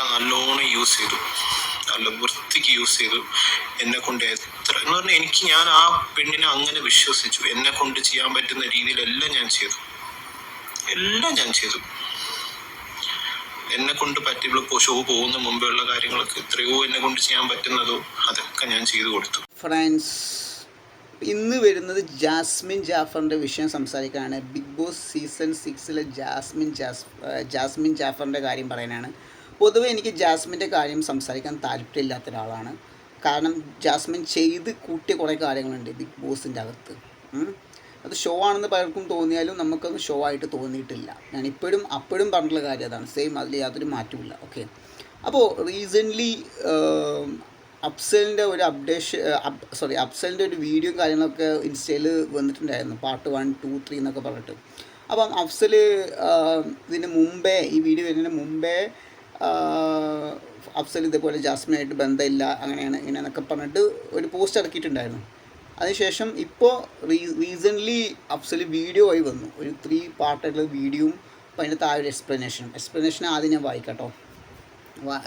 നല്ലോണം യൂസ് ചെയ്തു. നല്ല വൃത്തിക്ക് യൂസ് ചെയ്തു. എന്നെ കൊണ്ട് എത്ര എന്ന് പറഞ്ഞാൽ എനിക്ക് ഞാൻ ആ പെണ്ണിനെ അങ്ങനെ വിശ്വസിച്ചു. എന്നെ കൊണ്ട് ചെയ്യാൻ പറ്റുന്ന രീതിയിലെല്ലാം ഞാൻ ചെയ്തു. എല്ലാം ഞാൻ ചെയ്തു. എന്നെ കൊണ്ട് പറ്റിയുള്ള ഷോ പോകുന്ന മുമ്പേ ഉള്ള കാര്യങ്ങളൊക്കെ എത്രയോ എന്നെ കൊണ്ട് ചെയ്യാൻ പറ്റുന്നതോ അതൊക്കെ ഞാൻ ചെയ്തു കൊടുത്തു. ഫ്രാൻസ് ഇന്ന് വരുന്നത് ജാസ്മിൻ ജാഫറിന്റെ വിഷയം സംസാരിക്കാനാണ്. ബിഗ് ബോസ് സീസൺ സിക്സിലെ ജാസ്മിൻ ജാസ് ജാസ്മിൻ ജാഫറിന്റെ കാര്യം പറയാനാണ്. പൊതുവെ എനിക്ക് ജാസ്മിന്റെ കാര്യം സംസാരിക്കാൻ താല്പര്യമില്ലാത്ത ഒരാളാണ്. കാരണം ജാസ്മിൻ ചെയ്ത് കൂട്ടിയ കുറേ കാര്യങ്ങളുണ്ട് ബിഗ് ബോസിന്റെ അകത്ത്. അത് ഷോ ആണെന്ന് പലർക്കും തോന്നിയാലും നമുക്കത് ഷോ ആയിട്ട് തോന്നിയിട്ടില്ല. ഞാൻ ഇപ്പോഴും അപ്പോഴും പറഞ്ഞിട്ടുള്ള കാര്യം അതാണ്. സെയിം അതിൽ യാതൊരു മാറ്റമില്ല ഓക്കെ അപ്പോൾ റീസെന്റ്ലി അപ്സലിന്റെ ഒരു അപ്ഡേഷൻ സോറി അപ്സലിന്റെ ഒരു വീഡിയോ കാര്യങ്ങളൊക്കെ ഇൻസ്റ്റയിൽ വന്നിട്ടുണ്ടായിരുന്നു. പാർട്ട് വൺ ടു ത്രീ എന്നൊക്കെ പറഞ്ഞിട്ട്. അപ്പം അഫ്സൽ ഇതിന് മുമ്പേ ഈ വീഡിയോ വരുന്നതിന് മുമ്പേ അഫ്സൽ ഇതേപോലെ ജാസ്മിനായിട്ട് ബന്ധമില്ല അങ്ങനെയാണ് ഇങ്ങനെയെന്നൊക്കെ പറഞ്ഞിട്ട് ഒരു പോസ്റ്റ് ഇറക്കിയിട്ടുണ്ടായിരുന്നു. അതിനുശേഷം ഇപ്പോൾ റീ റീസെന്റ്ലി അഫ്സൽ വീഡിയോ ആയി വന്നു. ഒരു ത്രീ പാർട്ടായിട്ടുള്ള വീഡിയോയും അപ്പോൾ അതിന്റെ താഴെ ഒരു എക്സ്പ്ലനേഷനും എക്സ്പ്ലനേഷൻ ആദ്യം ഞാൻ വായിക്കട്ടോ.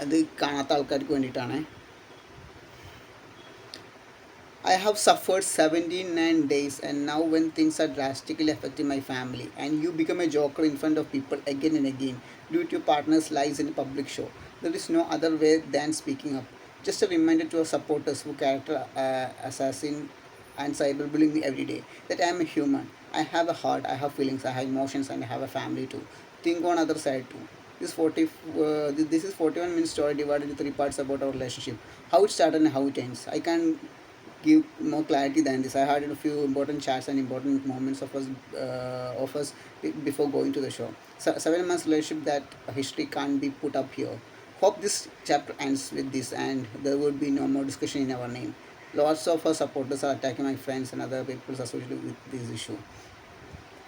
അത് കാണാത്ത ആൾക്കാർക്ക് വേണ്ടിയിട്ടാണേ. I have suffered 79 days and now when things are drastically affecting my family, and you become a joker in front of people again and again. Due to your partner's lies in a public show, there is no other way than speaking up. Just a reminder to our supporters who character uh, assassin and cyberbullying me every day that I am a human. I have a heart, I have feelings, I have emotions, and I have a family too. Think on other side too. This 40, uh, this is 41 minute story divided into three parts about our relationship. How it started and how it ends. I can give more clarity than this. I had a few important chats and important moments of us, uh, of us before going to the show. Se- seven months relationship that history can't be put up here. Hope this chapter ends with this and there would be no more discussion in our name. Lots of our supporters are attacking my friends and other people associated with this issue.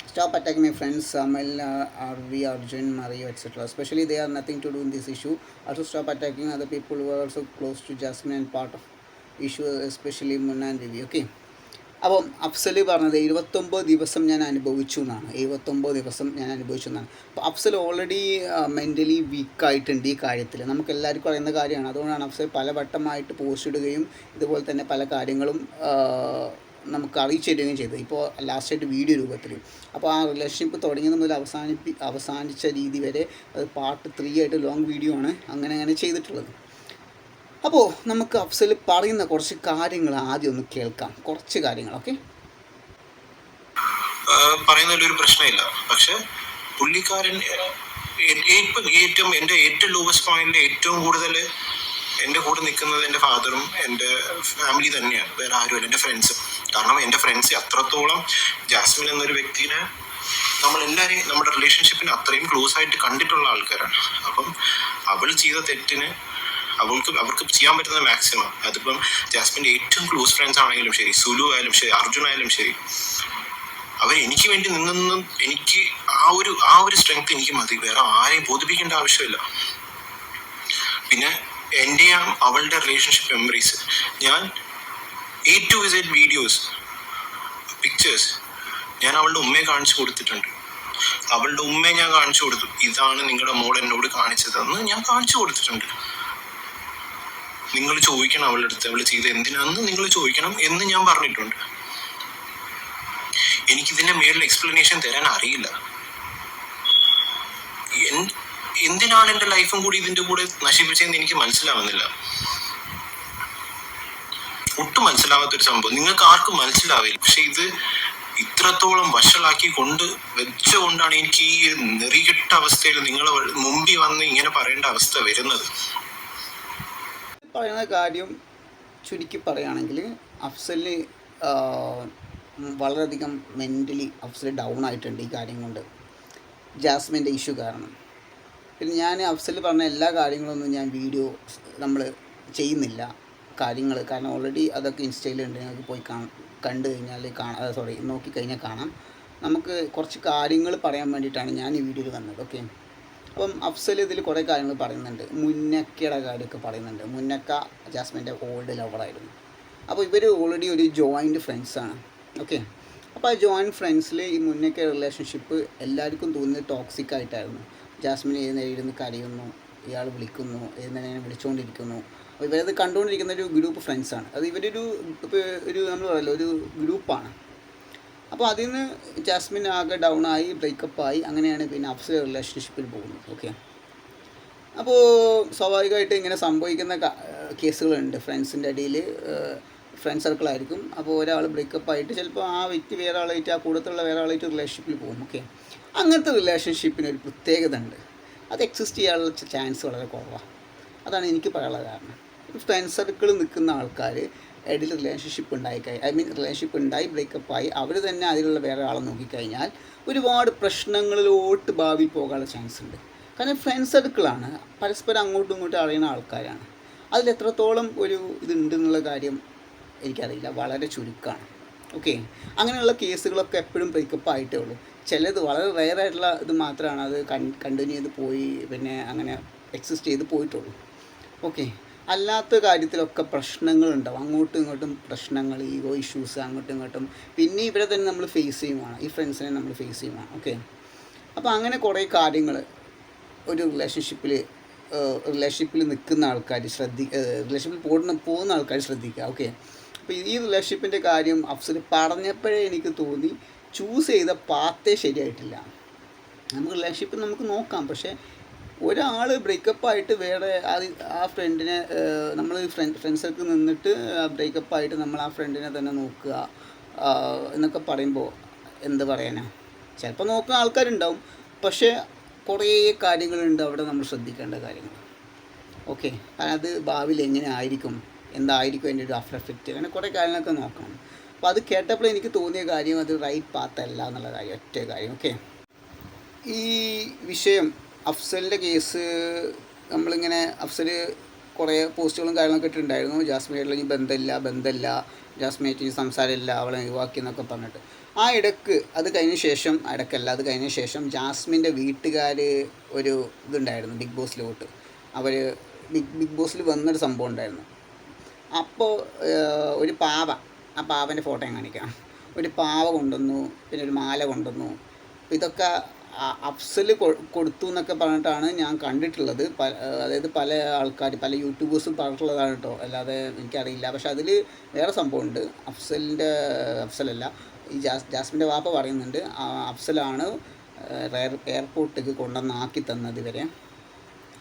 Stop attacking my friends, Samuel, uh, RV, Arjun, Mario, etc. Especially they are nothing to do in this issue. Also stop attacking other people who are also close to Jasmine and part of issue, especially മുന്നാൻ Ravi okay. അപ്പം അഫ്സൽ പറഞ്ഞത് എഴുപത്തൊമ്പത് ദിവസം ഞാൻ അനുഭവിച്ചു എന്നാണ്. എഴുപത്തൊമ്പത് ദിവസം ഞാൻ അനുഭവിച്ചു എന്നാണ്. അപ്പോൾ അഫ്സൽ ഓൾറെഡി മെന്റലി വീക്കായിട്ടുണ്ട് ഈ കാര്യത്തിൽ. നമുക്ക് എല്ലാവർക്കും അറിയുന്ന കാര്യമാണ്. അതുകൊണ്ടാണ് അഫ്സൽ പല വട്ടമായിട്ട് പോസ്റ്റ് ഇടുകയും ഇതുപോലെ തന്നെ പല കാര്യങ്ങളും നമുക്ക് അറിയിച്ചു തരികയും ചെയ്തത്. ഇപ്പോൾ ലാസ്റ്റായിട്ട് വീഡിയോ രൂപത്തിൽ. അപ്പോൾ ആ റിലേഷൻഷിപ്പ് തുടങ്ങിയത് മുതൽ അവസാനിപ്പി അവസാനിച്ച രീതി വരെ അത് പാർട്ട് ത്രീ ആയിട്ട് ലോങ് വീഡിയോ ആണ്. അങ്ങനെ അങ്ങനെ ചെയ്തിട്ടുള്ളത്. അപ്പോൾ നമുക്ക് അഫ്സൽ പറയുന്ന കുറച്ച് കാര്യങ്ങൾ ആദ്യം ഒന്ന് കേൾക്കാം. കുറച്ച് കാര്യങ്ങൾ ഓക്കെ പറയുന്നതിൽ ഒരു പ്രശ്നമില്ല. പക്ഷെ പുള്ളിക്കാരൻ ഇപ്പം ഏറ്റവും എന്റെ ഏറ്റവും ലോവസ്റ്റ് പോയിന്റിൽ ഏറ്റവും കൂടുതൽ എന്റെ കൂടെ നിൽക്കുന്നത് എന്റെ ഫാദറും എന്റെ ഫാമിലി തന്നെയാണ്. വേറെ ആരുമല്ല എന്റെ ഫ്രണ്ട്സും കാരണം എന്റെ ഫ്രണ്ട്സ് അത്രത്തോളം ജാസ്മിൻ എന്നൊരു വ്യക്തിനെ നമ്മൾ എല്ലാവരെയും നമ്മുടെ റിലേഷൻഷിപ്പിന് അത്രയും ക്ലോസ് ആയിട്ട് കണ്ടിട്ടുള്ള ആൾക്കാരാണ്. അപ്പം അവൾ ചെയ്ത തെറ്റിന് അവൾക്ക് അവർക്ക് ചെയ്യാൻ പറ്റുന്ന മാക്സിമം അതിപ്പം ജാസ്മിന്റെ ഏറ്റവും ക്ലോസ് ഫ്രണ്ട്സ് ആണെങ്കിലും ശരി സുലു ആയാലും ശരി അർജുൻ ആയാലും ശരി അവർ എനിക്ക് വേണ്ടി നിന്നെന്നും എനിക്ക് ആ ഒരു ആ ഒരു സ്ട്രെങ്ത് എനിക്ക് മതി. വേറെ ആരെയും ബോധിപ്പിക്കേണ്ട ആവശ്യമില്ല. പിന്നെ എന്റെയും അവളുടെ റിലേഷൻഷിപ്പ് മെമ്മറീസ് ഞാൻ A to visit videos pictures ഞാൻ അവളുടെ ഉമ്മയെ കാണിച്ചു കൊടുത്തിട്ടുണ്ട്. അവളുടെ ഉമ്മയെ ഞാൻ കാണിച്ചു കൊടുത്തു. ഇതാണ് നിങ്ങളുടെ മോൾ എന്നോട് കാണിച്ചതെന്ന് ഞാൻ കാണിച്ചു കൊടുത്തിട്ടുണ്ട്. നിങ്ങൾ ചോദിക്കണം അവളുടെ അടുത്ത്. അവൾ ചെയ്ത് എന്തിനാന്ന് നിങ്ങൾ ചോദിക്കണം എന്ന് ഞാൻ പറഞ്ഞിട്ടുണ്ട്. എനിക്കിതിന്റെ മേലിൽ എക്സ്പ്ലനേഷൻ തരാൻ അറിയില്ല. എന്തിനാണ് എന്റെ ലൈഫും കൂടി ഇതിന്റെ കൂടെ നശിപ്പിച്ചതെന്ന് എനിക്ക് മനസ്സിലാവുന്നില്ല. ഒട്ടും മനസ്സിലാവാത്തൊരു സംഭവം. നിങ്ങൾക്ക് ആർക്കും മനസ്സിലാവില്ല. പക്ഷെ ഇത് ഇത്രത്തോളം വഷളാക്കി കൊണ്ട് വെച്ചുകൊണ്ടാണ് എനിക്ക് ഈ നെറികെട്ട അവസ്ഥയിൽ നിങ്ങളെ മുമ്പി വന്ന് ഇങ്ങനെ പറയേണ്ട അവസ്ഥ വരുന്നത്. പറയുന്ന കാര്യം ചുരുക്കി പറയുകയാണെങ്കിൽ അഫ്സലിന് വളരെയധികം മെന്റലി അഫ്സൽ ഡൗൺ ആയിട്ടുണ്ട് ഈ കാര്യം കൊണ്ട്. ജാസ്മിന്റെ ഇഷ്യൂ കാരണം. പിന്നെ ഞാൻ അഫ്സൽ പറഞ്ഞ എല്ലാ കാര്യങ്ങളൊന്നും ഞാൻ വീഡിയോ നമ്മൾ ചെയ്യുന്നില്ല കാര്യങ്ങൾ. കാരണം ഓൾറെഡി അതൊക്കെ ഇൻസ്റ്റയിലുണ്ട് നിങ്ങൾക്ക് പോയി കാണ കണ്ടു കഴിഞ്ഞാൽ കാണാം സോറി നോക്കിക്കഴിഞ്ഞാൽ കാണാം. നമുക്ക് കുറച്ച് കാര്യങ്ങൾ പറയാൻ വേണ്ടിയിട്ടാണ് ഞാൻ ഈ വീഡിയോയിൽ വന്നത്. ഓക്കെ അപ്പം അഫ്സൽ ഇതിൽ കുറേ കാര്യങ്ങൾ പറയുന്നുണ്ട്. മുന്നക്കയുടെ കാര്യമൊക്കെ പറയുന്നുണ്ട്. മുന്നക്ക ജാസ്മിന്റെ ഓൾഡ് ലവറായിരുന്നു അപ്പോൾ ഇവർ ഓൾറെഡി ഒരു ജോയിന്റ് ഫ്രണ്ട്സാണ് ഓക്കെ അപ്പോൾ ആ ജോയിന്റ് ഫ്രണ്ട്സിൽ ഈ മുന്നക്ക റിലേഷൻഷിപ്പ് എല്ലാവർക്കും തോന്നുന്നത് ടോക്സിക് ആയിട്ടായിരുന്നു. ജാസ്മിൻ ഏത് ഇരുന്ന് കരയുന്നു ഇയാൾ വിളിക്കുന്നു ഏത് നേരം വിളിച്ചുകൊണ്ടിരിക്കുന്നു അപ്പോൾ ഇവരത് കണ്ടുകൊണ്ടിരിക്കുന്ന ഒരു ഗ്രൂപ്പ് ഫ്രണ്ട്സാണ് അത് ഇവരൊരു ഒരു നമ്മൾ പറയല്ലോ ഒരു ഗ്രൂപ്പാണ് അപ്പോൾ അതിൽ നിന്ന് ജാസ്മിൻ ആകെ ഡൗൺ ആയി ബ്രേക്കപ്പ് ആയി. അങ്ങനെയാണ് പിന്നെ അഫ്സൽ റിലേഷൻഷിപ്പിൽ പോകുന്നത്. ഓക്കെ അപ്പോൾ സ്വാഭാവികമായിട്ട് ഇങ്ങനെ സംഭവിക്കുന്ന കേസുകളുണ്ട്. ഫ്രണ്ട്സിന്റെ ഇടയിൽ ഫ്രണ്ട് സർക്കിളായിരിക്കും അപ്പോൾ ഒരാൾ ബ്രേക്കപ്പ് ആയിട്ട് ചിലപ്പോൾ ആ വ്യക്തി വേറെ ആളായിട്ട് ആ കൂടത്തുള്ള വേറെ ആളായിട്ട് റിലേഷൻഷിപ്പിൽ പോകും. ഓക്കെ അങ്ങനത്തെ റിലേഷൻഷിപ്പിന് ഒരു പ്രത്യേകത ഉണ്ട്. അത് എക്സിസ്റ്റ് ചെയ്യാനുള്ള ചാൻസ് വളരെ കുറവാണ് അതാണ് എനിക്ക് പറയാനുള്ള കാരണം. ഫ്രണ്ട് സർക്കിൾ നിൽക്കുന്ന ആൾക്കാർ ഇടയിൽ റിലേഷൻഷിപ്പ് ഉണ്ടായി കഴി ഐ മീൻ റിലേഷൻഷിപ്പ് ഉണ്ടായി ബ്രേക്കപ്പായി അവർ തന്നെ അതിലുള്ള വേറെ ആളെ നോക്കിക്കഴിഞ്ഞാൽ ഒരുപാട് പ്രശ്നങ്ങളിലോട്ട് ഭാവിയിൽ പോകാനുള്ള ചാൻസ് ഉണ്ട്. കാരണം ഫ്രണ്ട്സ് സർക്കിളാണ് പരസ്പരം അങ്ങോട്ടും ഇങ്ങോട്ടും അറിയുന്ന ആൾക്കാരാണ്. അതിൽ എത്രത്തോളം ഒരു ഇതുണ്ട് എന്നുള്ള കാര്യം എനിക്കറിയില്ല. വളരെ ചുരുക്കമാണ് ഓക്കെ അങ്ങനെയുള്ള കേസുകളൊക്കെ എപ്പോഴും ബ്രേക്കപ്പ് ആയിട്ടേ ഉള്ളൂ. ചിലത് വളരെ റെയർ ആയിട്ടുള്ള ഇത് മാത്രമാണ്. അത് കണ്ടിന്യൂ ചെയ്ത് പോയി പിന്നെ അങ്ങനെ എക്സിസ്റ്റ് ചെയ്ത് പോയിട്ടുള്ളൂ. ഓക്കെ അല്ലാത്ത കാര്യത്തിലൊക്കെ പ്രശ്നങ്ങൾ പ്രശ്നങ്ങളുണ്ടാവും. അങ്ങോട്ടും ഇങ്ങോട്ടും പ്രശ്നങ്ങൾ ഈഗോ ഇഷ്യൂസ് അങ്ങോട്ടും ഇങ്ങോട്ടും. പിന്നെ ഇവരെ തന്നെ നമ്മൾ ഫേസ് ചെയ്യുവാണ് ഈ ഫ്രണ്ട്സിനെ നമ്മൾ ഫേസ് ചെയ്യുവാണ് ഓക്കെ അപ്പോൾ അങ്ങനെ കുറേ കാര്യങ്ങൾ ഒരു റിലേഷൻഷിപ്പിൽ റിലേഷൻഷിപ്പിൽ നിൽക്കുന്ന ആൾക്കാർ ശ്രദ്ധി റിലേഷൻഷിപ്പിൽ പോകുന്ന പോകുന്ന ആൾക്കാർ ശ്രദ്ധിക്കുക. ഓക്കെ അപ്പോൾ ഈ റിലേഷൻഷിപ്പിന്റെ കാര്യം അഫ്സൽ പറഞ്ഞപ്പോഴേ എനിക്ക് തോന്നി ചൂസ് ചെയ്ത പാത്തേ ശരിയായിട്ടില്ല. നമുക്ക് റിലേഷൻഷിപ്പ് നമുക്ക് നോക്കാം. പക്ഷേ ഒരാൾ ബ്രേക്കപ്പ് ആയിട്ട് വേറെ ആ ഫ്രണ്ടിനെ നമ്മൾ ഫ്രണ്ട് ഫ്രണ്ട്സൊക്കെ നിന്നിട്ട് ബ്രേക്കപ്പ് ആയിട്ട് നമ്മൾ ആ ഫ്രണ്ടിനെ തന്നെ നോക്കുക. എന്നൊക്കെ പറയുമ്പോൾ എന്ത് പറയാനാ? ചിലപ്പോൾ നോക്കുന്ന ആൾക്കാരുണ്ടാവും. പക്ഷേ കുറേ കാര്യങ്ങളുണ്ട് അവിടെ നമ്മൾ ശ്രദ്ധിക്കേണ്ട കാര്യങ്ങൾ. ഓക്കെ അത് ഭാവിയിൽ എങ്ങനെ ആയിരിക്കും? എന്തായിരിക്കും അതിന്റെ ഒരു ആഫ്റ്റർ എഫക്റ്റ് അങ്ങനെ കുറേ കാര്യങ്ങളൊക്കെ നോക്കണം. അപ്പോൾ അത് കേട്ടപ്പോൾ എനിക്ക് തോന്നിയ കാര്യം അത് റൈറ്റ് പാത്തല്ല എന്നുള്ള കാര്യം ഒറ്റ കാര്യം. ഓക്കെ. ഈ വിഷയം അഫ്സലിന്റെ കേസ് നമ്മളിങ്ങനെ അഫ്സൽ കുറേ പോസ്റ്റുകളും കാര്യങ്ങളൊക്കെ ഇട്ടിട്ടുണ്ടായിരുന്നു. ജാസ്മിനായിട്ടുള്ള ഇനി ബന്ധമില്ല ബന്ധമില്ല. ജാസ്മിയായിട്ട് ഇനി സംസാരമില്ല അവളെ ഒഴിവാക്കി എന്നൊക്കെ പറഞ്ഞിട്ട്. ആ ഇടയ്ക്ക് അത് കഴിഞ്ഞ ശേഷം ഇടക്കല്ല അത് കഴിഞ്ഞ ശേഷം ജാസ്മിന്റെ വീട്ടുകാർ ഒരു ഇതുണ്ടായിരുന്നു ബിഗ് ബോസിലോട്ട് അവർ ബിഗ് ബിഗ് ബോസിൽ വന്നൊരു സംഭവം ഉണ്ടായിരുന്നു. അപ്പോൾ ഒരു പാവ ആ പാവന്റെ ഫോട്ടോ ഞാൻ കാണിക്കാം. ഒരു പാവ കൊണ്ടുവന്നു പിന്നെ ഒരു മാല കൊണ്ടുവന്നു. ഇതൊക്കെ അഫ്സൽ കൊടുത്തു എന്നൊക്കെ പറഞ്ഞിട്ടാണ് ഞാൻ കണ്ടിട്ടുള്ളത്. അതായത് പല ആൾക്കാർ പല യൂട്യൂബേഴ്സും പറഞ്ഞിട്ടുള്ളതാണ് കേട്ടോ. അല്ലാതെ എനിക്കറിയില്ല. പക്ഷെ അതിൽ വേറെ സംഭവമുണ്ട്. അഫ്സലിന്റെ അഫ്സലല്ല ഈ ജാസ് ജാസ്മിന്റെ വാപ്പ പറയുന്നുണ്ട്. അഫ്സലാണ് എയർ എയർപോർട്ടിലേക്ക് കൊണ്ടുവന്നാക്കി തന്നത് ഇവരെ.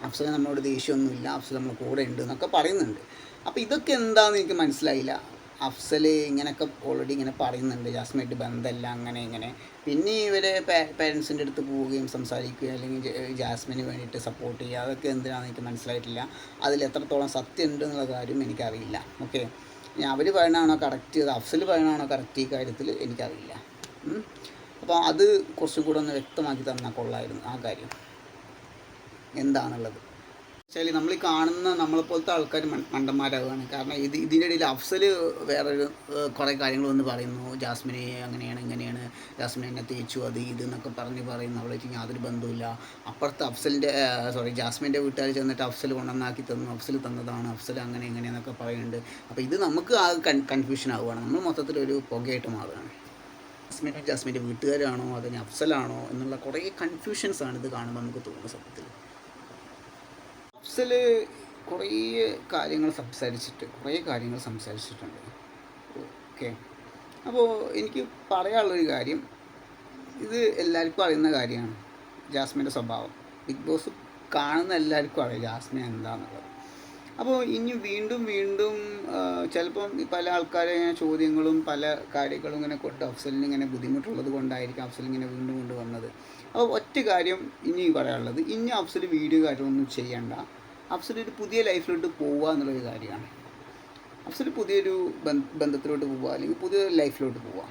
അഫ്സൽ നമ്മളോട് ദേഷ്യമൊന്നുമില്ല. അഫ്സൽ നമ്മൾ കൂടെ ഉണ്ട് എന്നൊക്കെ പറയുന്നുണ്ട്. അപ്പോൾ ഇതൊക്കെ എന്താണെന്ന് എനിക്ക് മനസ്സിലായില്ല. അഫ്സൽ ഇങ്ങനെയൊക്കെ ഓൾറെഡി ഇങ്ങനെ പറയുന്നുണ്ട് ജാസ്മിനായിട്ട് ബന്ധമല്ല അങ്ങനെ ഇങ്ങനെ. പിന്നെ ഇവരെ പേരൻസിന്റെ അടുത്ത് പോവുകയും സംസാരിക്കുകയും അല്ലെങ്കിൽ ജാസ്മിന് വേണ്ടിയിട്ട് സപ്പോർട്ട് ചെയ്യുക അതൊക്കെ എന്തിനാണെന്ന് എനിക്ക് മനസ്സിലായിട്ടില്ല. അതിൽ എത്രത്തോളം സത്യം ഉണ്ട് എന്നുള്ള കാര്യം എനിക്കറിയില്ല ഓക്കെ അവർ പറയണതാണോ കറക്റ്റ് അഫ്സൽ പറയണതാണോ കറക്റ്റ് ഈ കാര്യത്തിൽ എനിക്കറിയില്ല. അപ്പോൾ അത് കുറച്ചും കൂടെ ഒന്ന് വ്യക്തമാക്കി തന്നാൽ കൊള്ളായിരുന്നു ആ കാര്യം. എന്താണുള്ളത്? വെച്ചാൽ നമ്മൾ ഈ കാണുന്ന നമ്മളെപ്പോലത്തെ ആൾക്കാർ മണ്ടന്മാരാകുകയാണ് കാരണം ഇത് ഇതിന്റെ ഇടയിൽ അഫ്സൽ വേറൊരു കുറേ കാര്യങ്ങൾ വന്ന് പറയുന്നു. ജാസ്മിനെ അങ്ങനെയാണ് ഇങ്ങനെയാണ്. ജാസ്മിനെ എന്നെ തേച്ചു അത് ഇത് എന്നൊക്കെ പറഞ്ഞ് പറയുന്നു. അവളെ യാതൊരു ബന്ധമില്ല അപ്പുറത്ത് അഫ്സലിന്റെ സോറി ജാസ്മിന്റെ വീട്ടുകാർ ചെന്നിട്ട് അഫ്സൽ കൊണ്ടുവന്നാക്കി തന്നു. അഫ്സൽ തന്നതാണ്. അഫ്സൽ അങ്ങനെ ഇങ്ങനെയെന്നൊക്കെ പറയുന്നുണ്ട്. അപ്പോൾ ഇത് നമുക്ക് ആ കൺ കൺഫ്യൂഷൻ ആവുകയാണ്. നമ്മൾ മൊത്തത്തിലൊരു പുകയായിട്ട് മാറുകയാണ്. ജാസ്മിനും ജാസ്മിന്റെ വീട്ടുകാരാണോ? അതിന് അഫ്സലാണോ? എന്നുള്ള കുറേ കൺഫ്യൂഷൻസ് ആണ് ഇത് കാണുമ്പോൾ നമുക്ക് തോന്നുന്നത് സത്യത്തിൽ അഫ്സൽ കുറേ കാര്യങ്ങൾ സംസാരിച്ചിട്ട് കുറേ കാര്യങ്ങൾ സംസാരിച്ചിട്ടുണ്ട്. ഓക്കെ. അപ്പോൾ എനിക്ക് പറയാനുള്ളൊരു കാര്യം ഇത് എല്ലാവർക്കും അറിയുന്ന കാര്യമാണ്. ജാസ്മിന്റെ സ്വഭാവം. ബിഗ് ബോസ് കാണുന്ന എല്ലാവർക്കും അറിയാം ജാസ്മിൻ എന്താണെന്നുള്ളത് അപ്പോൾ ഇനി വീണ്ടും വീണ്ടും ചിലപ്പം പല ആൾക്കാരെ ചോദ്യങ്ങളും പല കാര്യങ്ങളും ഇങ്ങനെ കൊണ്ട് അഫ്സലിന് ഇങ്ങനെ ബുദ്ധിമുട്ടുള്ളത് കൊണ്ടായിരിക്കും അഫ്സൽ ഇങ്ങനെ വീണ്ടും കൊണ്ട് വന്നത്. അപ്പോൾ ഒറ്റ കാര്യം ഇനി പറയാനുള്ളത്. ഇനി അഫ്സൽ വീഡിയോ കാര്യമൊന്നും ചെയ്യണ്ട. അഫ്സൽ ഒരു പുതിയ ലൈഫിലോട്ട് പോവുക എന്നുള്ളൊരു കാര്യമാണ്. അഫ്സൽ പുതിയൊരു ബന്ധ- ബന്ധത്തിലോട്ട് പോവുക അല്ലെങ്കിൽ പുതിയ ലൈഫിലോട്ട് പോവുക.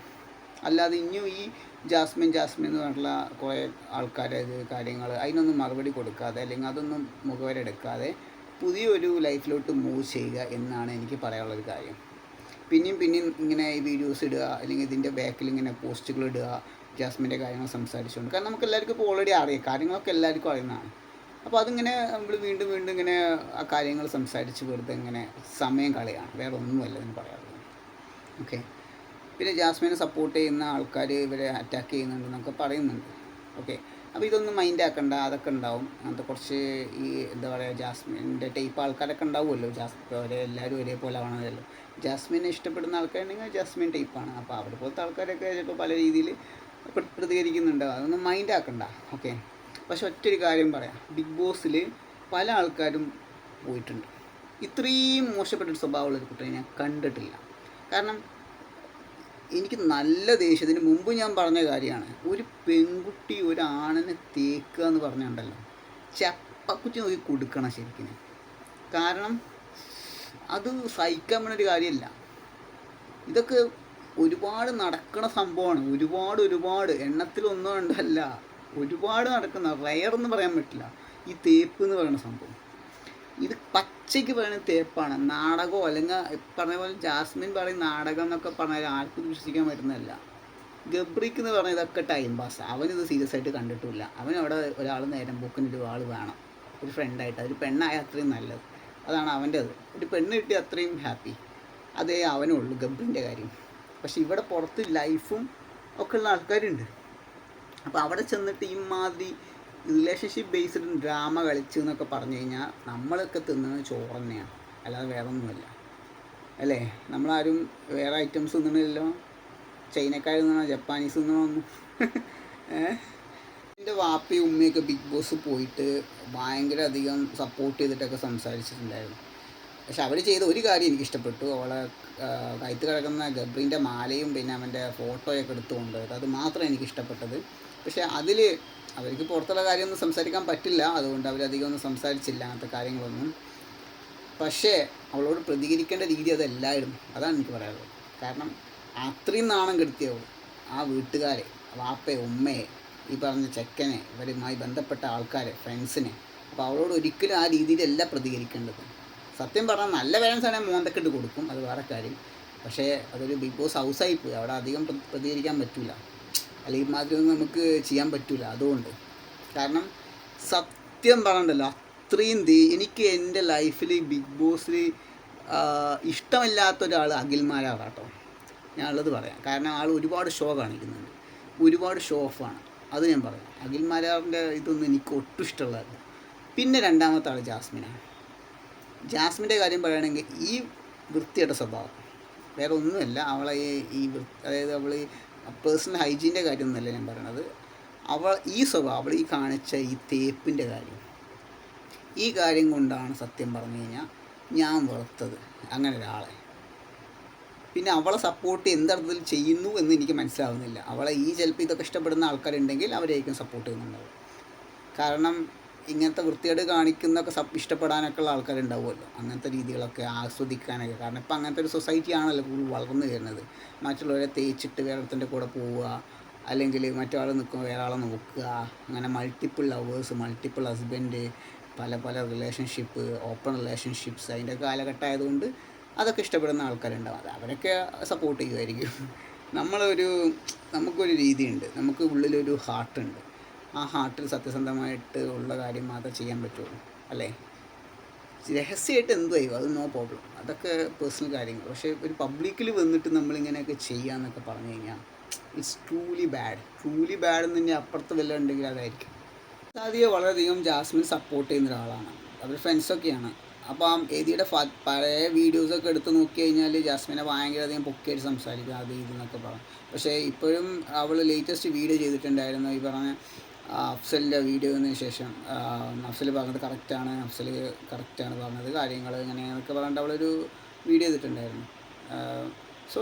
അല്ലാതെ ഇനിയും ഈ ജാസ്മിൻ ജാസ്മിൻ എന്ന് പറഞ്ഞിട്ടുള്ള കുറേ ആൾക്കാരെ കാര്യങ്ങൾ അതിനൊന്നും മറുപടി കൊടുക്കാതെ അല്ലെങ്കിൽ അതൊന്നും മുഖവരെടുക്കാതെ പുതിയൊരു ലൈഫിലോട്ട് മൂവ് ചെയ്യുക എന്നാണ് എനിക്ക് പറയാനുള്ളൊരു കാര്യം. പിന്നെയും പിന്നെയും ഇങ്ങനെ ഈ വീഡിയോസ് ഇടുക അല്ലെങ്കിൽ ഇതിന്റെ ബാക്കിൽ ഇങ്ങനെ പോസ്റ്റുകൾ ഇടുക ജാസ്മിന്റെ കാര്യങ്ങൾ സംസാരിച്ചുകൊണ്ട്. കാരണം നമുക്ക് എല്ലാവർക്കും ഇപ്പോൾ ഓൾറെഡി അറിയാം. കാര്യങ്ങളൊക്കെ എല്ലാവർക്കും അറിയുന്നതാണ്. അപ്പോൾ അതിങ്ങനെ നമ്മൾ വീണ്ടും വീണ്ടും ഇങ്ങനെ ആ കാര്യങ്ങൾ സംസാരിച്ച് വെറുതെ ഇങ്ങനെ സമയം കളയാണ്. വേറെ ഒന്നുമല്ല എന്ന് പറയാറുള്ളത് ഓക്കെ? പിന്നെ ജാസ്മിനെ സപ്പോർട്ട് ചെയ്യുന്ന ആൾക്കാർ ഇവരെ അറ്റാക്ക് ചെയ്യുന്നുണ്ടെന്നൊക്കെ പറയുന്നുണ്ട്. ഓക്കെ? അപ്പോൾ ഇതൊന്നും മൈൻഡ് ആക്കണ്ട അതൊക്കെ ഉണ്ടാവും. അങ്ങനത്തെ കുറച്ച് ഈ എന്താ പറയുക ജാസ്മിന്റെ ടൈപ്പ് ആൾക്കാരൊക്കെ ഉണ്ടാവുമല്ലോ. ജാസ്മിൻ ഒരേ എല്ലാവരും ഒരേപോലെ ആവണമല്ലോ. ജാസ്മിനെ ഇഷ്ടപ്പെടുന്ന ആൾക്കാരുണ്ടെങ്കിൽ ജാസ്മിൻ ടൈപ്പാണ് അപ്പോൾ അവരെ പോലത്തെ ആൾക്കാരൊക്കെ ചിലപ്പോൾ പല രീതിയിൽ പ്രതികരിക്കുന്നുണ്ട്. അതൊന്നും മൈൻഡ് ആക്കണ്ട. ഓക്കെ? പക്ഷെ ഒറ്റൊരു കാര്യം പറയാം. ബിഗ് ബോസിൽ പല ആൾക്കാരും പോയിട്ടുണ്ട്. ഇത്രയും മോശപ്പെട്ടൊരു സ്വഭാവമുള്ള ഒരു കുട്ടിയെ ഞാൻ കണ്ടിട്ടില്ല. കാരണം എനിക്ക് നല്ല ദേഷ്യത്തിന് മുമ്പ് ഞാൻ പറഞ്ഞ കാര്യമാണ്. ഒരു പെൺകുട്ടി ഒരു തേക്കുക എന്ന് പറഞ്ഞുണ്ടല്ലോ. ചപ്പക്കുറ്റി നോക്കി കൊടുക്കണം ശരിക്കും കാരണം അത് സഹിക്കാൻ പറ്റുന്ന ഒരു കാര്യമല്ല. ഇതൊക്കെ ഒരുപാട് നടക്കണ സംഭവമാണ്. ഒരുപാട് ഒരുപാട്. എണ്ണത്തിലൊന്നും ഉണ്ടല്ല ഒരുപാട് നടക്കുന്ന റയർ എന്ന് പറയാൻ പറ്റില്ല. ഈ തേപ്പ് എന്ന് പറയുന്ന സംഭവം. ഇത് പച്ചയ്ക്ക് പറയുന്ന തേപ്പാണ്. നാടകമോ അല്ലെങ്കിൽ പറഞ്ഞ പോലെ ജാസ്മിൻ പറയും നാടകം എന്നൊക്കെ പറഞ്ഞാൽ ആർക്കും വിശ്വസിക്കാൻ പറ്റുന്നതല്ല. ഗബ്രിക്ക് എന്ന് പറഞ്ഞ ഇതൊക്കെ ടൈം പാസ് അവനിത് സീരിയസ് ആയിട്ട് കണ്ടിട്ടില്ല അവൻ അവിടെ ഒരാൾ നേരം പോക്കിന് ഒരു ആൾ വേണം. ഒരു ഫ്രണ്ടായിട്ട് ഒരു പെണ്ണായ അത്രയും നല്ലത്. അതാണ് അവന്റെ അത് ഒരു പെണ്ണ് കിട്ടി അത്രയും ഹാപ്പി അതേ അവനുള്ളൂ ഗബ്രിന്റെ കാര്യം. പക്ഷെ ഇവിടെ പുറത്ത് ലൈഫും ഒക്കെ ഉള്ള ആൾക്കാരുണ്ട്. അപ്പോൾ അവിടെ ചെന്നിട്ട് ഇമാതിരി റിലേഷൻഷിപ്പ് ബേസ്ഡ് ഡ്രാമ കളിച്ചു എന്നൊക്കെ പറഞ്ഞു കഴിഞ്ഞാൽ നമ്മളൊക്കെ തിന്നുന്നത് ചോറ് തന്നെയാണ്. അല്ലാതെ വേറെ ഒന്നുമല്ല അല്ലേ? നമ്മളാരും വേറെ ഐറ്റംസ് തിന്നണില്ലല്ലോ. ചൈനക്കാർ തിന്നണോ? ജപ്പാനീസ് തിന്നണോ ഒന്നും? എന്റെ വാപ്പയും ഉമ്മയൊക്കെ ബിഗ് ബോസ് പോയിട്ട് ഭയങ്കര അധികം സപ്പോർട്ട് ചെയ്തിട്ടൊക്കെ സംസാരിച്ചിട്ടുണ്ടായിരുന്നു. പക്ഷെ അവർ ചെയ്ത ഒരു കാര്യം എനിക്ക് ഇഷ്ടപ്പെട്ടു. അവളെ കയത്ത് കിടക്കുന്ന ഗബ്രീന്റെ മാലയും പിന്നെ അവന്റെ ഫോട്ടോയൊക്കെ എടുത്തുകൊണ്ട് അത് മാത്രം എനിക്ക് ഇഷ്ടപ്പെട്ടത്. പക്ഷേ അതിൽ അവർക്ക് പുറത്തുള്ള കാര്യമൊന്നും സംസാരിക്കാൻ പറ്റില്ല. അതുകൊണ്ട് അവരധികം ഒന്നും സംസാരിച്ചില്ല. അങ്ങനത്തെ കാര്യങ്ങളൊന്നും. പക്ഷേ അവളോട് പ്രതികരിക്കേണ്ട രീതി അതല്ലായിരുന്നു. അതാണ് എനിക്ക് പറയാനുള്ളത്. കാരണം അത്രയും നാണം കെടുത്തിയവൾ ആ വീട്ടുകാരെ വാപ്പയെ ഉമ്മയെ ഈ പറഞ്ഞ ചെക്കനെ ഇവരുമായി ബന്ധപ്പെട്ട ആൾക്കാരെ ഫ്രണ്ട്സിനെ അപ്പോൾ അവളോട് ഒരിക്കലും ആ രീതിയിലല്ല പ്രതികരിക്കേണ്ടത്. സത്യം പറഞ്ഞാൽ നല്ല പേരൻസ് ആണെങ്കിൽ മോന്തക്കെട്ട് കൊടുക്കും. അത് വേറെ കാര്യം. പക്ഷേ അതൊരു ബിഗ് ബോസ് ഹൗസായി പോയി. അവിടെ അധികം പ്ര- പ്രതികരിക്കാൻ പറ്റില്ല അല്ലെങ്കിൽ മാതിരി നമുക്ക് ചെയ്യാൻ പറ്റില്ല അതുകൊണ്ട്. കാരണം സത്യം പറഞ്ഞല്ലോ അത്രയും ദേ എനിക്ക് എന്റെ ലൈഫിൽ ബിഗ് ബോസിൽ ഇഷ്ടമില്ലാത്ത ഒരാൾ അഖിൽമാരാണ് കേട്ടോ ഞാനുള്ളത് പറയാം. കാരണം ആൾ ഒരുപാട് ഷോ കാണിക്കുന്നുണ്ട്. ഒരുപാട് ഷോ ഓഫാണ് അത് ഞാൻ പറയാം. അഖിൽമാരാറിന്റെ ഇതൊന്നും എനിക്ക് ഒട്ടും ഇഷ്ടമുള്ളതല്ല. പിന്നെ രണ്ടാമത്തെ ആൾ ജാസ്മിനാണ്. ജാസ്മിന്റെ കാര്യം പറയുകയാണെങ്കിൽ ഈ വൃത്തിയുടെ സ്വഭാവം. വേറെ ഒന്നുമല്ല. അവളെ ഈ അതായത് അവൾ പേഴ്സണൽ ഹൈജീന്റെ കാര്യമൊന്നുമല്ല ഞാൻ പറയണത്. അവൾ ഈ സ്വഭാവം അവൾ ഈ കാണിച്ച ഈ തേപ്പിന്റെ കാര്യം. ഈ കാര്യം കൊണ്ടാണ് സത്യം പറഞ്ഞു കഴിഞ്ഞാൽ ഞാൻ വെറുത്തത്. അങ്ങനെ ഒരാളെ. പിന്നെ അവളെ സപ്പോർട്ട് എന്തർത്ഥത്തിൽ ചെയ്യുന്നു എന്ന് എനിക്ക് മനസ്സിലാവുന്നില്ല. അവളെ ഈ ചിലപ്പോൾ ഇതൊക്കെ ഇഷ്ടപ്പെടുന്ന ആൾക്കാരുണ്ടെങ്കിൽ അവരായിരിക്കും സപ്പോർട്ട് ചെയ്യുന്നുണ്ടാവും കാരണം ഇങ്ങനത്തെ വൃത്തികേട് കാണിക്കുന്നൊക്കെ സബ് ഇഷ്ടപ്പെടാനൊക്കെ ഉള്ള ആൾക്കാരുണ്ടാവുമല്ലോ. അങ്ങനത്തെ രീതികളൊക്കെ ആസ്വദിക്കാനൊക്കെ. കാരണം ഇപ്പം അങ്ങനത്തെ ഒരു സൊസൈറ്റി ആണല്ലോ കൂടുതൽ വളർന്നു വരുന്നത്. മറ്റുള്ളവരെ തേച്ചിട്ട് വേറെ കൂടെ പോവുക അല്ലെങ്കിൽ മറ്റൊരാൾ നിൽക്കുമ്പോൾ വേറെ ആളെ നോക്കുക. അങ്ങനെ മൾട്ടിപ്പിൾ ലവേഴ്സ് മൾട്ടിപ്പിൾ ഹസ്ബൻഡ് പല പല റിലേഷൻഷിപ്പ് ഓപ്പൺ റിലേഷൻഷിപ്സ് അതിന്റെ കാലഘട്ടം ആയതുകൊണ്ട് അതൊക്കെ ഇഷ്ടപ്പെടുന്ന ആൾക്കാരുണ്ടാവും. അത് അവരൊക്കെ സപ്പോർട്ട് ചെയ്യുമായിരിക്കും. നമ്മളൊരു നമുക്കൊരു രീതിയുണ്ട്. നമുക്ക് ഉള്ളിലൊരു ഹാർട്ടുണ്ട് ആ ഹാർട്ടിൽ സത്യസന്ധമായിട്ട് ഉള്ള കാര്യം മാത്രമേ ചെയ്യാൻ പറ്റുള്ളൂ അല്ലേ? രഹസ്യമായിട്ട് എന്ത് ചെയ്യും? അത് നോ പ്രോബ്ലം അതൊക്കെ പേഴ്സണൽ കാര്യങ്ങൾ. പക്ഷേ ഒരു പബ്ലിക്കിൽ വന്നിട്ട് നമ്മളിങ്ങനെയൊക്കെ ചെയ്യാന്നൊക്കെ പറഞ്ഞു കഴിഞ്ഞാൽ it's truly bad truly bad എന്ന് അപ്പുറത്ത് വല്ല ഉണ്ടെങ്കിൽ അതായിരിക്കും. സാദിയെ വളരെയധികം ജാസ്മിൻ സപ്പോർട്ട് ചെയ്യുന്ന ഒരാളാണ്. അവർ ഫ്രണ്ട്സൊക്കെയാണ് അപ്പം ഏതിയുടെ പഴയ വീഡിയോസൊക്കെ എടുത്ത് നോക്കി കഴിഞ്ഞാൽ ജാസ്മിനെ ഭയങ്കര അധികം പൊക്കിയായിട്ട് സംസാരിക്കും അത് ഇതെന്നൊക്കെ പറഞ്ഞു. പക്ഷേ ഇപ്പോഴും അവൾ ലേറ്റസ്റ്റ് വീഡിയോ ചെയ്തിട്ടുണ്ടായിരുന്നു. ഈ പറഞ്ഞ അഫ്സലിന്റെ വീഡിയോന് ശേഷം അഫ്സൽ പറഞ്ഞത് കറക്റ്റാണ് അഫ്സൽ കറക്റ്റാണ് പറഞ്ഞത് കാര്യങ്ങൾ ഇങ്ങനെയൊക്കെ പറഞ്ഞിട്ട് അവളൊരു വീഡിയോ ചെയ്തിട്ടുണ്ടായിരുന്നു. സോ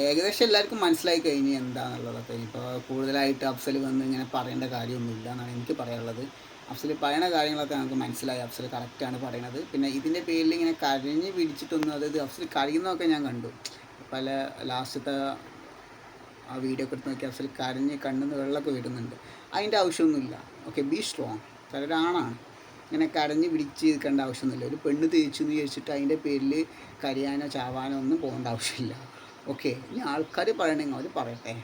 ഏകദേശം എല്ലാവർക്കും മനസ്സിലായി കഴിഞ്ഞ് എന്താണെന്നുള്ളതൊക്കെ ഇപ്പോൾ കൂടുതലായിട്ട് അഫ്സൽ വന്ന് ഇങ്ങനെ പറയേണ്ട കാര്യമൊന്നുമില്ല എന്നാണ് എനിക്ക് പറയാനുള്ളത്. അഫ്സൽ പറയണ കാര്യങ്ങളൊക്കെ നമുക്ക് മനസ്സിലായി അഫ്സൽ കറക്റ്റാണ് പറയണത്. പിന്നെ ഇതിന്റെ പേരിൽ ഇങ്ങനെ കരഞ്ഞ് പിടിച്ചിട്ടൊന്നും അതായത് അഫ്സൽ കഴിയുന്നതൊക്കെ ഞാൻ കണ്ടു. പല ലാസ്റ്റത്തെ ആ വീഡിയോ ഒക്കെ നോക്കി അഫ്സൽ കരഞ്ഞ് കണ്ണിന്ന് വെള്ളമൊക്കെ വരുന്നുണ്ട് അതിന്റെ ആവശ്യമൊന്നുമില്ല. ഓക്കെ ബി സ്ട്രോങ് ചിലരാണാണ് ഇങ്ങനെ കരഞ്ഞ് പിടിച്ച് നിൽക്കേണ്ട ആവശ്യമൊന്നുമില്ല. ഒരു പെണ്ണ് തേച്ചു എന്ന് ചോദിച്ചിട്ട് അതിന്റെ പേരിൽ കരയാനോ ചാവാനോ ഒന്നും പോകേണ്ട ആവശ്യമില്ല. ഓക്കെ ഇനി ആൾക്കാർ പറയണമെങ്കിൽ അവർ പറയട്ടെ.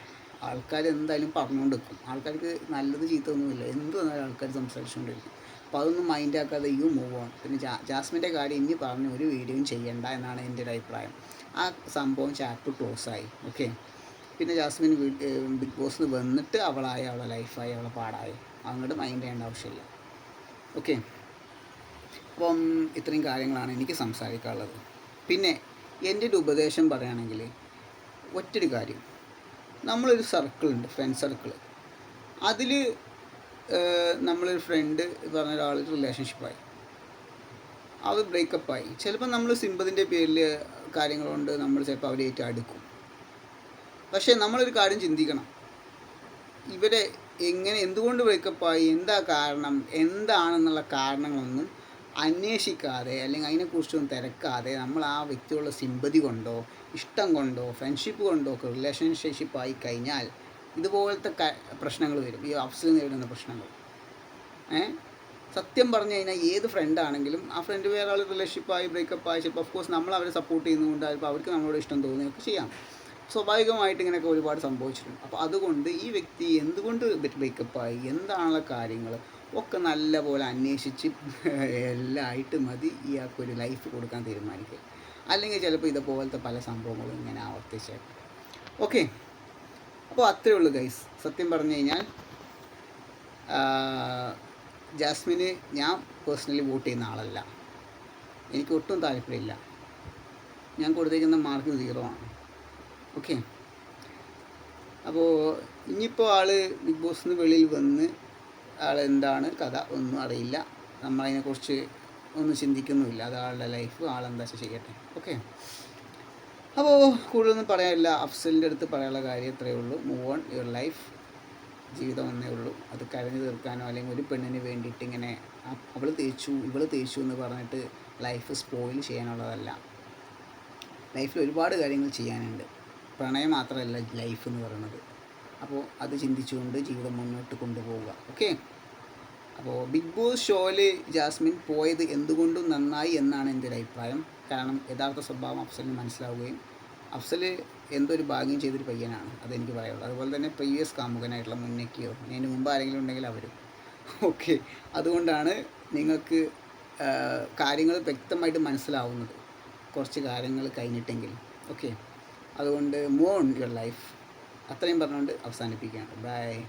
ആൾക്കാർ എന്തായാലും പറഞ്ഞുകൊണ്ട് നിൽക്കും ആൾക്കാർക്ക് നല്ലത് ചീത്ത ഒന്നുമില്ല എന്ത് വന്നാലും ആൾക്കാർ സംസാരിച്ചുകൊണ്ടിരിക്കും. അപ്പോൾ അതൊന്നും മൈൻഡ് ആക്കാതെ യു മൂവ് ഓൺ പിന്നെ ജാ ജാസ്മിന്റെ കാര്യം ഇനി പറഞ്ഞ് ഒരു വീഡിയോയും ചെയ്യണ്ട എന്നാണ് എന്റെ ഒരു അഭിപ്രായം. ആ സംഭവം ചാപ്റ്റർ ക്ലോസ് ആയി. ഓക്കെ പിന്നെ ജാസ്മിൻ ബിഗ് ബോസിൽ വന്നിട്ട് അവളായി അവളെ ലൈഫായി അവളെ പാടായി. അങ്ങോട്ട് മൈൻഡ് ചെയ്യേണ്ട ആവശ്യമില്ല. ഓക്കെ അപ്പം ഇത്രയും കാര്യങ്ങളാണ് എനിക്ക് സംസാരിക്കാനുള്ളത്. പിന്നെ എന്റെ ഒരു ഉപദേശം പറയുകയാണെങ്കിൽ ഒറ്റൊരു കാര്യം. നമ്മളൊരു സർക്കിളുണ്ട് ഫ്രണ്ട് സർക്കിൾ അതിൽ നമ്മളൊരു ഫ്രണ്ട് പറഞ്ഞ ഒരാൾ റിലേഷൻഷിപ്പായി അവർ ബ്രേക്കപ്പായി ചിലപ്പോൾ നമ്മൾ സിമ്പതിന്റെ പേരിൽ കാര്യങ്ങളുണ്ട് നമ്മൾ ചിലപ്പോൾ അവരായിട്ട് അടുക്കും പക്ഷേ നമ്മളൊരു കാര്യം ചിന്തിക്കണം. ഇവരെ എങ്ങനെ എന്തുകൊണ്ട് ബ്രേക്കപ്പായി എന്താ കാരണം എന്താണെന്നുള്ള കാരണങ്ങളൊന്നും അന്വേഷിക്കാതെ അല്ലെങ്കിൽ അതിനെക്കുറിച്ചൊന്നും തിരക്കാതെ നമ്മൾ ആ വ്യക്തിയുള്ള സിമ്പതി കൊണ്ടോ ഇഷ്ടം കൊണ്ടോ ഫ്രണ്ട്ഷിപ്പ് കൊണ്ടോ ഒക്കെ റിലേഷൻഷിപ്പ് ആയി കഴിഞ്ഞാൽ ഇതുപോലത്തെ പ്രശ്നങ്ങൾ വരും. ഈ അഫ്സിൽ നേരിടുന്ന പ്രശ്നങ്ങൾ. ഏ? സത്യം പറഞ്ഞു കഴിഞ്ഞാൽ ഏത് ഫ്രണ്ട് ആണെങ്കിലും ആ ഫ്രണ്ട് വേറെ ആൾ റിലേഷൻഷിപ്പായി ബ്രേക്കപ്പായി ചിലപ്പോൾ ഓഫ് കോഴ്സ് നമ്മൾ അവരെ സപ്പോർട്ട് ചെയ്യുന്നതുകൊണ്ട് ചിലപ്പോൾ അവർക്ക് നമ്മളോട് ഇഷ്ടം തോന്നുകയൊക്കെ ചെയ്യാം. സ്വാഭാവികമായിട്ട് ഇങ്ങനെയൊക്കെ ഒരുപാട് സംഭവിച്ചിട്ടുണ്ട്. അപ്പോൾ അതുകൊണ്ട് ഈ വ്യക്തി എന്തുകൊണ്ട് ബ്രേക്കപ്പായി എന്താണുള്ള കാര്യങ്ങൾ? ഒക്കെ നല്ലപോലെ അന്വേഷിച്ച് എല്ലാമായിട്ട് മതി. ഇയാൾക്കൊരു ലൈഫ് കൊടുക്കാൻ തീരുമാനിക്കുക. അല്ലെങ്കിൽ ചിലപ്പോൾ ഇതുപോലത്തെ പല സംഭവങ്ങളും ഇങ്ങനെ ആവർത്തിച്ചേക്കും ഓക്കെ അപ്പോൾ അത്രേ ഉള്ളൂ ഗൈസ് സത്യം പറഞ്ഞു കഴിഞ്ഞാൽ ജാസ്മിന് ഞാൻ പേഴ്സണലി വോട്ട് ചെയ്യുന്ന ആളല്ല. എനിക്ക് ഒട്ടും താല്പര്യമില്ല. ഞാൻ കൊടുത്തേക്കുന്ന മാർക്ക് സീറോ ആണ്. ഓക്കെ. അപ്പോൾ ഇനിയിപ്പോൾ ആൾ ബിഗ് ബോസിൽ നിന്ന് വെളിയിൽ വന്ന് ആൾ എന്താണ് കഥ ഒന്നും അറിയില്ല. നമ്മളതിനെക്കുറിച്ച് ഒന്നും ചിന്തിക്കുന്നുമില്ല. അത് ആളുടെ ലൈഫ് ആളെന്താ ചെയ്യട്ടെ. ഓക്കെ. അപ്പോൾ കൂടുതലൊന്നും പറയാനില്ല. അഫ്സലിന്റെ അടുത്ത് പറയാനുള്ള കാര്യം ഇത്രയേ ഉള്ളൂ. മൂവ് ഓൺ യുവർ ലൈഫ് ജീവിതം ഒന്നേ ഉള്ളൂ. അത് കരഞ്ഞു തീർക്കാനോ അല്ലെങ്കിൽ ഒരു പെണ്ണിന് വേണ്ടിയിട്ട് ഇങ്ങനെ അവൾ തേച്ചു ഇവൾ തേച്ചു എന്ന് പറഞ്ഞിട്ട് ലൈഫ് സ്പോയിൽ ചെയ്യാനുള്ളതല്ല. ലൈഫിൽ ഒരുപാട് കാര്യങ്ങൾ ചെയ്യാനുണ്ട്. പ്രണയം മാത്രമല്ല ലൈഫ് എന്ന് പറയുന്നത്. അപ്പോൾ അത് ചിന്തിച്ചുകൊണ്ട് ജീവിതം മുന്നോട്ട് കൊണ്ടുപോവുക. ഓക്കെ അപ്പോൾ ബിഗ് ബോസ് ഷോയിൽ ജാസ്മിൻ പോയത് എന്തുകൊണ്ടും നന്നായി എന്നാണ് എന്റെ ഒരു അഭിപ്രായം. കാരണം യഥാർത്ഥ സ്വഭാവം അഫ്സലിന് മനസ്സിലാവുകയും അഫ്സൽ എന്തൊരു ഭാഗ്യം ചെയ്തൊരു പയ്യനാണ് അതെനിക്ക് പറയാനുള്ളത്. അതുപോലെ തന്നെ പ്രീവിയസ് കാമുകനായിട്ടുള്ള മുന്നേക്കിയോ അതിന് മുമ്പ് ആരെങ്കിലും ഉണ്ടെങ്കിൽ അവരും. ഓക്കെ അതുകൊണ്ടാണ് നിങ്ങൾക്ക് കാര്യങ്ങൾ വ്യക്തമായിട്ട് മനസ്സിലാവുന്നത്. കുറച്ച് കാര്യങ്ങൾ കഴിഞ്ഞിട്ടെങ്കിൽ. ഓക്കെ അതുകൊണ്ട് മൂവ് ഓൺ യുവർ ലൈഫ്. അത്രയും പറഞ്ഞുകൊണ്ട് അവസാനിപ്പിക്കുകയാണ്. ബൈ.